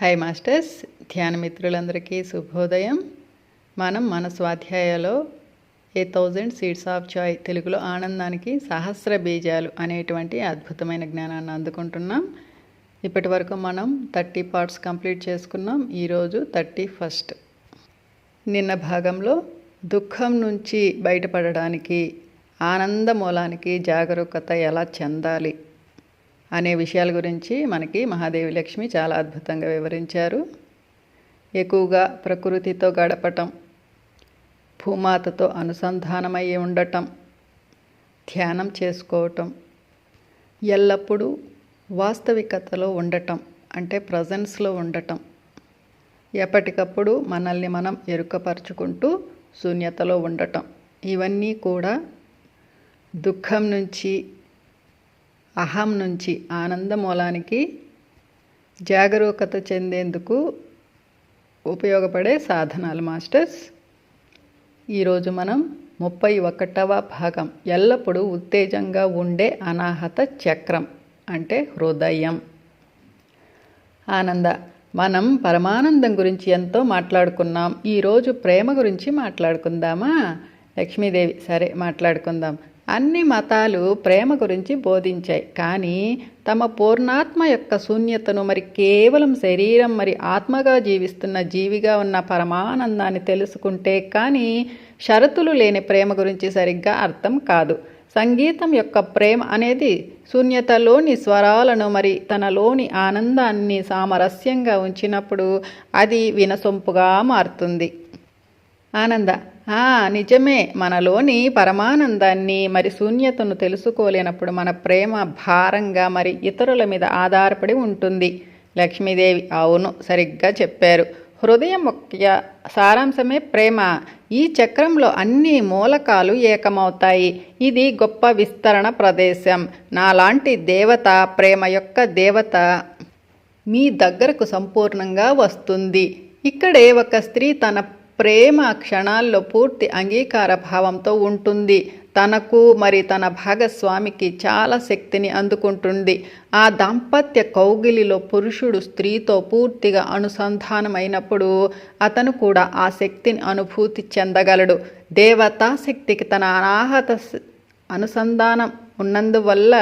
Hi masters ధ్యాన మిత్రులందరికీ శుభోదయం. మనం మన స్వాధ్యాయలో a thousand seeds of joy తెలుగులో ఆనందానికి సహస్ర బీజాలు అనేటువంటి అద్భుతమైన జ్ఞానాన్ని అందుకుంటున్నాం. ఇప్పటి వరకు మనం థర్టీ పార్ట్స్ కంప్లీట్ చేసుకున్నాం. ఈరోజు థర్టీ ఫస్ట్. నిన్న భాగంలో దుఃఖం నుంచి బయటపడడానికి ఆనంద మూలానికి జాగరూకత ఎలా చెందాలి? అనే విషయాల గురించి మనకి మహాదేవి లక్ష్మి చాలా అద్భుతంగా వివరించారు. ఎక్కువగా ప్రకృతితో గడపటం భూమాతతో అనుసంధానమై ఉండటం ధ్యానం చేసుకోవటం ఎల్లప్పుడూ వాస్తవికతలో ఉండటం అంటే ప్రజెన్స్లో ఉండటం ఎప్పటికప్పుడు మనల్ని మనం ఎరుకపరుచుకుంటూ శూన్యతలో ఉండటం ఇవన్నీ కూడా దుఃఖం నుంచి అహం నుంచి ఆనంద మూలానికి జాగరూకత చెందేందుకు ఉపయోగపడే సాధనాలు మాస్టర్స్. ఈరోజు మనం ముప్పై ఒకటవ భాగం. ఎల్లప్పుడూ ఉత్తేజంగా ఉండే అనాహత చక్రం అంటే హృదయం. ఆనంద మనం పరమానందం గురించి ఎంతో మాట్లాడుకున్నాం. ఈరోజు ప్రేమ గురించి మాట్లాడుకుందామా? లక్ష్మీదేవి సరే మాట్లాడుకుందాం. అన్ని మతాలు ప్రేమ గురించి బోధించాయి. కానీ తమ పూర్ణాత్మ యొక్క శూన్యతను మరి కేవలం శరీరం మరి ఆత్మగా జీవిస్తున్న జీవిగా ఉన్న పరమానందాన్ని తెలుసుకుంటే కానీ షరతులు లేని ప్రేమ గురించి సరిగ్గా అర్థం కాదు. సంగీతం యొక్క ప్రేమ అనేది శూన్యతలోని స్వరాలను మరి తనలోని ఆనందాన్ని సామరస్యంగా ఉంచినప్పుడు అది వినసొంపుగా మారుతుంది. ఆనంద ఆ నిజమే. మనలోని పరమానందాన్ని మరి శూన్యతను తెలుసుకోలేనప్పుడు మన ప్రేమ భారంగా మరి ఇతరుల మీద ఆధారపడి ఉంటుంది. లక్ష్మీదేవి అవును సరిగ్గా చెప్పారు. హృదయం ముఖ్య సారాంశమే ప్రేమ. ఈ చక్రంలో అన్ని మూలకాలు ఏకమవుతాయి. ఇది గొప్ప విస్తరణ ప్రదేశం. నాలాంటి దేవత ప్రేమ యొక్క దేవత మీ దగ్గరకు సంపూర్ణంగా వస్తుంది. ఇక్కడే ఒక స్త్రీ తన ప్రేమ క్షణాల్లో పూర్తి అంగీకార భావంతో ఉంటుంది. తనకు మరి తన భాగస్వామికి చాలా శక్తిని అందుకుంటుంది. ఆ దాంపత్య కౌగిలిలో పురుషుడు స్త్రీతో పూర్తిగా అనుసంధానమైనప్పుడు అతను కూడా ఆ శక్తిని అనుభూతి చెందగలడు. దేవతా శక్తికి తన అనాహత అనుసంధానం ఉన్నందువల్ల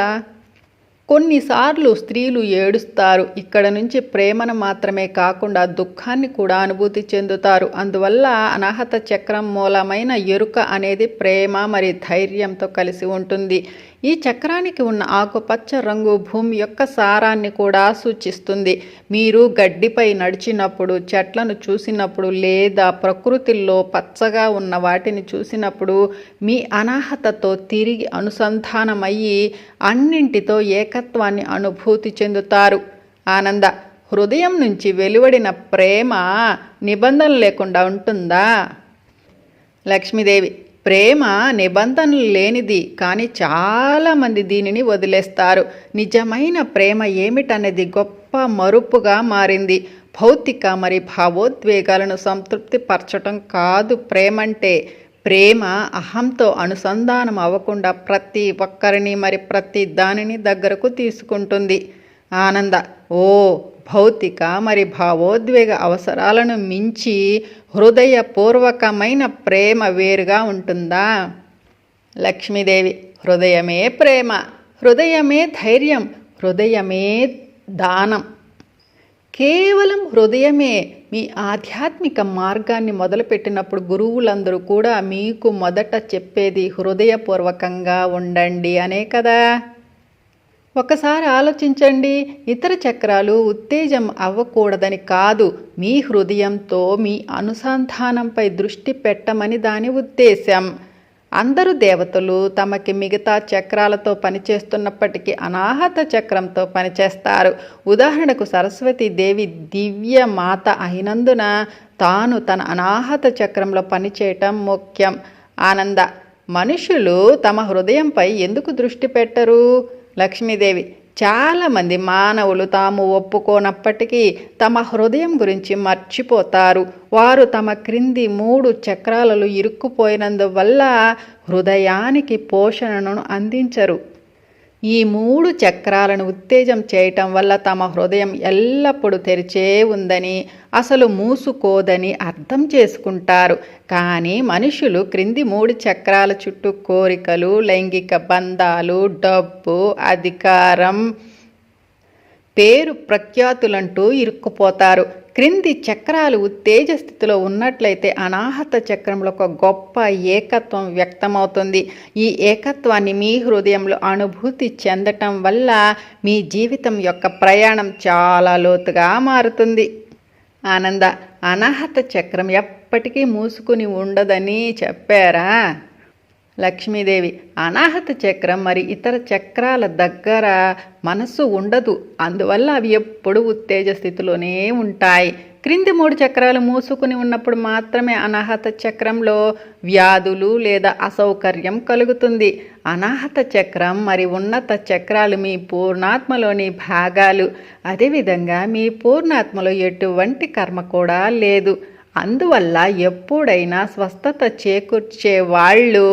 కొన్నిసార్లు స్త్రీలు ఏడుస్తారు. ఇక్కడ నుంచి ప్రేమను మాత్రమే కాకుండా దుఃఖాన్ని కూడా అనుభూతి చెందుతారు. అందువల్ల అనాహత చక్రం మూలమైన ఎరుక అనేది ప్రేమ మరి ధైర్యంతో కలిసి ఉంటుంది. ఈ చక్రానికి ఉన్న ఆకుపచ్చ రంగు భూమి యొక్క సారాన్ని కూడా సూచిస్తుంది. మీరు గడ్డిపై నడిచినప్పుడు చెట్లను చూసినప్పుడు లేదా ప్రకృతిలో పచ్చగా ఉన్న వాటిని చూసినప్పుడు మీ అనాహతతో తిరిగి అనుసంధానమయ్యి అన్నింటితో ఏకత్వాన్ని అనుభూతి చెందుతారు. ఆనంద హృదయం నుంచి వెలువడిన ప్రేమ నిబంధన లేకుండా ఉంటుందా? లక్ష్మీదేవి ప్రేమ నిబంధనలు లేనిది కానీ చాలామంది దీనిని వదిలేస్తారు. నిజమైన ప్రేమ ఏమిటనేది గొప్ప మరుపుగా మారింది. భౌతిక మరి భావోద్వేగాలను సంతృప్తి పరచటం కాదు ప్రేమ అంటే ప్రేమ అహంతో అనుసంధానం అవ్వకుండా ప్రతి ఒక్కరిని మరి ప్రతి దానిని దగ్గరకు తీసుకుంటుంది. ఆనంద ఓ భౌతిక మరి భావోద్వేగ అవసరాలను మించి హృదయపూర్వకమైన ప్రేమ వేరుగా ఉంటుందా? లక్ష్మీదేవి హృదయమే ప్రేమ హృదయమే ధైర్యం హృదయమే దానం. కేవలం హృదయమే మీ ఆధ్యాత్మిక మార్గాన్ని మొదలుపెట్టినప్పుడు గురువులందరూ కూడా మీకు మొదట చెప్పేది హృదయపూర్వకంగా ఉండండి అనే కదా? ఒకసారి ఆలోచించండి ఇతర చక్రాలు ఉత్తేజం అవ్వకూడదని కాదు. మీ హృదయంతో మీ అనుసంధానంపై దృష్టి పెట్టమని దాని ఉద్దేశం అందరు దేవతలు తమకి మిగతా చక్రాలతో పనిచేస్తున్నప్పటికీ అనాహత చక్రంతో పనిచేస్తారు. ఉదాహరణకు సరస్వతి దేవి దివ్య మాత అయినందున తాను తన అనాహత చక్రంలో పనిచేయటం ముఖ్యం. ఆనంద మనుషులు తమ హృదయంపై ఎందుకు దృష్టి పెట్టరు? లక్ష్మీదేవి. చాలామంది మానవులు తాము ఒప్పుకోనప్పటికీ తమ హృదయం గురించి మర్చిపోతారు. వారు తమ క్రింది మూడు చక్రాలలో ఇరుక్కుపోయినందువల్ల హృదయానికి పోషణను అందించరు. ఈ మూడు చక్రాలను ఉత్తేజం చేయటం వల్ల తమ హృదయం ఎల్లప్పుడూ తెరిచే ఉందని అసలు మూసుకోదని అర్థం చేసుకుంటారు. కానీ మనుషులు క్రింది మూడు చక్రాల చుట్టూ కోరికలు లైంగిక బంధాలు డబ్బు అధికారం పేరు ప్రఖ్యాతులంటూ ఇరుక్కుపోతారు. క్రింది చక్రాలు ఉత్తేజ స్థితిలో ఉన్నట్లయితే అనాహత చక్రంలో ఒక గొప్ప ఏకత్వం వ్యక్తమవుతుంది. ఈ ఏకత్వాన్ని మీ హృదయంలో అనుభూతి చెందటం వల్ల మీ జీవితం యొక్క ప్రయాణం చాలా లోతుగా మారుతుంది. ఆనంద అనాహత చక్రం ఎప్పటికీ మూసుకుని ఉండదని చెప్పారా? లక్ష్మీదేవి. అనాహత చక్రం మరి ఇతర చక్రాల దగ్గర మనస్సు ఉండదు. అందువల్ల అవి ఎప్పుడు ఉత్తేజ స్థితిలోనే ఉంటాయి. క్రింది మూడు చక్రాలు మూసుకుని ఉన్నప్పుడు మాత్రమే అనాహత చక్రంలో వ్యాధులు లేదా అసౌకర్యం కలుగుతుంది. అనాహత చక్రం మరి ఉన్నత చక్రాలు మీ పూర్ణాత్మలోని భాగాలు. అదేవిధంగా మీ పూర్ణాత్మలో ఎటువంటి కర్మ కూడా లేదు. అందువల్ల ఎప్పుడైనా స్వస్థత చేకూర్చే వాళ్ళు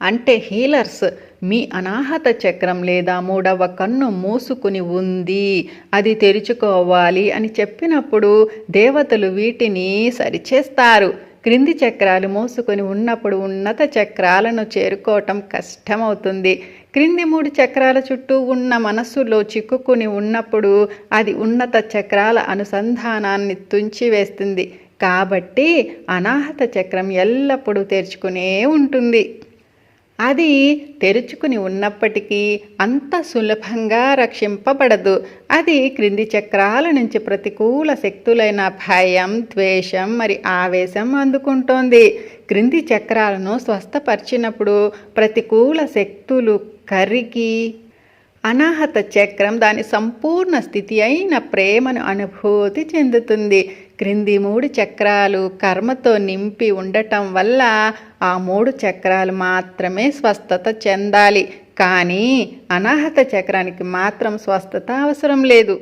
అంటే హీలర్స్ మీ అనాహత చక్రం లేదా మూడవ కన్ను మూసుకుని ఉంది అది తెరుచుకోవాలి అని చెప్పినప్పుడు దేవతలు వీటిని సరిచేస్తారు. క్రింది చక్రాలు మూసుకొని ఉన్నప్పుడు ఉన్నత చక్రాలను చేరుకోవటం కష్టమవుతుంది. క్రింది మూడు చక్రాల చుట్టూ ఉన్న మనస్సులో చిక్కుకుని ఉన్నప్పుడు అది ఉన్నత చక్రాల అనుసంధానాన్ని తుంచివేస్తుంది. కాబట్టి అనాహత చక్రం ఎల్లప్పుడూ తెరుచుకునే ఉంటుంది. అది తెరుచుకుని ఉన్నప్పటికీ అంత సులభంగా రక్షింపబడదు. అది క్రింది చక్రాల నుంచి ప్రతికూల శక్తులైన భయం ద్వేషం మరి ఆవేశం అందుకుంటోంది. క్రింది చక్రాలను స్వస్థపరిచినప్పుడు ప్రతికూల శక్తులు కర్రికి అనాహత చక్రం దాని సంపూర్ణ స్థితి అయిన ప్రేమను అనుభూతి చెందుతుంది. క్రింది మూడు చక్రాలు కర్మతో నింపి ఉండటం వల్ల ఆ మూడు చక్రాలు మాత్రమే స్వస్థత చెందాలి. కానీ అనాహత చక్రానికి మాత్రం స్వస్థత అవసరం లేదు.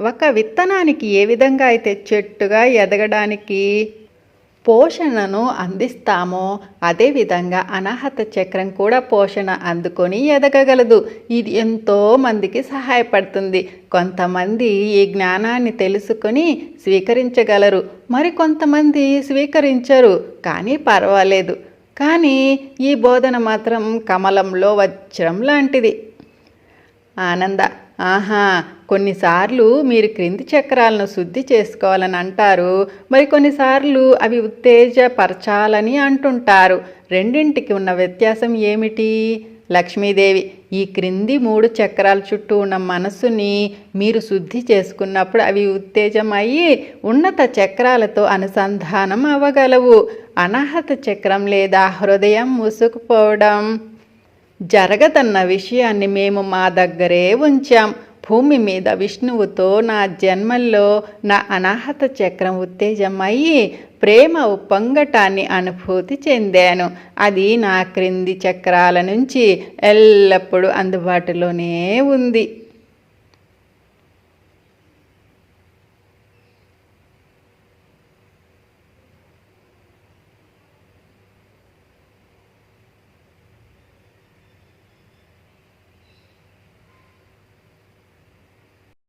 ఒక విత్తనానికి ఏ విధంగా అయితే చెట్టుగా ఎదగడానికి పోషణను అందిస్తామో అదేవిధంగా అనాహత చక్రం కూడా పోషణ అందుకొని ఎదగగలదు. ఇది ఎంతో మందికి సహాయపడుతుంది. కొంతమంది ఈ జ్ఞానాన్ని తెలుసుకొని స్వీకరించగలరు. మరి కొంతమంది స్వీకరించరు. కానీ పర్వాలేదు. కానీ ఈ బోధన మాత్రం కమలంలో వజ్రం లాంటిది. ఆనంద ఆహా కొన్నిసార్లు మీరు క్రింది చక్రాలను శుద్ధి చేసుకోవాలని అంటారు. మరి కొన్నిసార్లు అవి ఉత్తేజపరచాలని అంటుంటారు. రెండింటికి ఉన్న వ్యత్యాసం ఏమిటి? లక్ష్మీదేవి ఈ క్రింది మూడు చక్రాల చుట్టూ ఉన్న మనస్సుని మీరు శుద్ధి చేసుకున్నప్పుడు అవి ఉత్తేజమయ్యి ఉన్నత చక్రాలతో అనుసంధానం అవ్వగలవు. అనాహత చక్రం లేదా హృదయం మూసుకుపోవడం జరగదన్న విషయాన్ని మేము మా దగ్గరే ఉంచాం. భూమి మీద విష్ణువుతో నా జన్మల్లో నా అనాహత చక్రం ఉత్తేజం అయ్యి ప్రేమ ఉప్పొంగటాన్ని అనుభూతి చెందాను. అది నా క్రింది చక్రాల నుంచి ఎల్లప్పుడూ అందుబాటులోనే ఉంది.